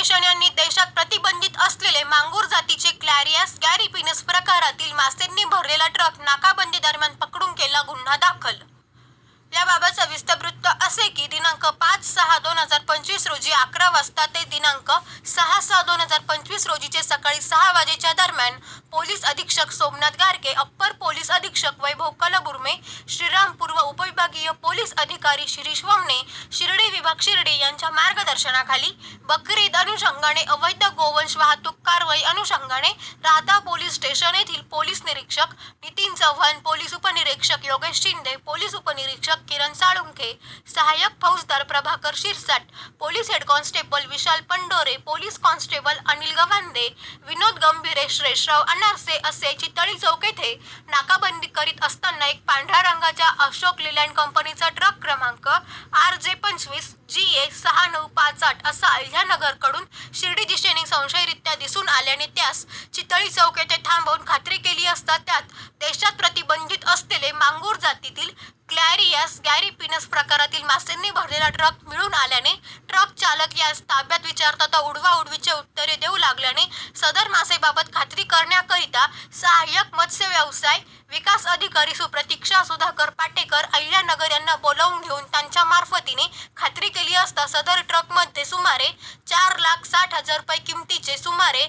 किशन यांनी देशात प्रतिबंधित असलेले मांगूर जातीचे क्लॅरियास गॅरिपिनस प्रकारातील मासेंनी भरलेला ट्रक नाकाबंदी दरम्यान पकडून केला गुन्हा दाखल. असे की दिनांक पाच सहा दोन हजार पंचवीस रोजी अकरा वाजता ते दिनांक सहा सहा दोन हजार पंचवीस रोजीचे सकाळी सहा वाजेच्या दरम्यान पोलीस अधीक्षक सोमनाथ गारगे अप्पर पोलीस अधीक्षक वैभव कलबुर्मे श्रीरामपूर व उपविभागीय पोलीस अधिकारी शिरीष वमने शिर्डी विभाग शिर्डी यांच्या मार्गदर्शनाखाली बकरीद अनुषंगाने अवैध गोवंश वाहतूक कारवाई अनुषंगाने राधा पोलीस स्टेशन येथील पोलीस निरीक्षक नितीन चव्हाण पोलीस उपनिरीक्षक योगेश शिंदे पोलीस उपनिरीक्षक किरण साळुंखे सहाय्यक फौजदार Prabhakar Shirsat police head constable Vishal Pandore police constable Anil Gavande Vinod Gambhire Shreshrao Anarse असे चितळी चौक येथे नाकाबंदी करीत असताना एक पांढऱ्या रंगाच्या अशोक लेलँड कंपनीचा ट्रक क्रमांक आर जे पंचवीस जी ए सहा नऊ पाच आठ असा अहिल्यानगरकडून शिर्डी दिशेने संशयरित्या दिसून आल्याने त्यास चितळी चौक येथे थांबवून खात्री केली असता त्यात देशात प्रतिबंधित असलेले मांगूर जातीतील क्लॅरियास गॅरीपिनस प्रकारातील मासेंनी भरलेला ट्रक मिळून आल्याने ट्रक चालक यास ताब्यात विचारता उडवा उडवीचे उत्तरे देऊ लागल्याने सदर मासेबाबत खात्री करण्याकरिता सहाय्यक मत्स्य व्यवसाय विकास अधिकारी सुप्रतीक्षा सुधाकर पाटेकर अहिल्यानगर यांना बोलावून घेऊन त्यांच्या मार्फतीने खात्री केली असता सदर ट्रकमध्ये सुमारे चार लाख साठ हजार रुपये किमतीचे सुमारे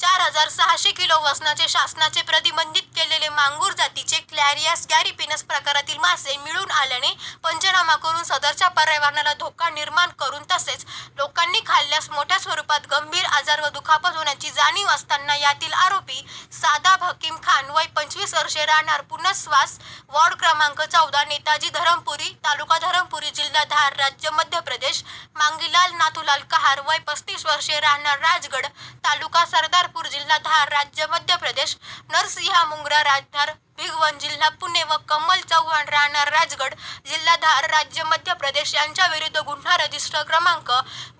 चार हजार सहाशे किलो वजनाचे शासनाचे प्रतिबंधित केलेले मांगूर जातीचे क्लॅरियास गॅरीपिनस प्रकारातील मासे मिळून आल्याने पंचनामा करून सदरच्या पर्यावरणाला धोका निर्माण करून तसेच लोकांनी खाल्ल्यास मोठ्या स्वरूपात गंभीर आजार व दुखापत होण्याची जाणीव असताना यातील आरोपी सादाब हकीम खान वय पंचवीस वर्षे राहणार पुनश्वास वॉर्ड क्रमांक चौदा नेताजी धरमपुरी तालुका धरमपुरी जिल्हा धार राज्य मध्य प्रदेश मांगीलाल नाथुलाल कहार वय पस्तीस वर्षे राहणार राजगड तालुका सरदार कोल्हापूर जिल्हा धार राज्य मध्य प्रदेश नरसिंहा मुंगरा राजधार भिगवण जिल्हा पुणे व कमल चव्हाण राहणार राजगड जिल्हा धार राज्य मध्य प्रदेश यांच्या विरुद्ध गुन्हा रजिस्टर क्रमांक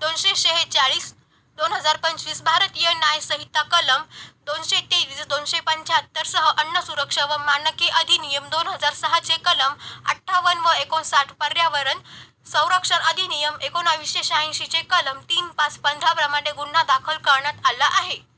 दोनशे शेहेचाळीस दोन हजार पंचवीस भारतीय न्याय संहिता कलम दोनशे तेवीस दोनशे पंच्याहत्तर सह अन्न सुरक्षा व मानके अधिनियम दोन हजार सहाचे कलम अठ्ठावन्न व एकोणसाठ पर्यावरण संरक्षण अधिनियम एकोणावीसशे शहाऐंशीचे कलम तीन पाच पंधरा प्रमाणे गुन्हा दाखल करण्यात आला आहे.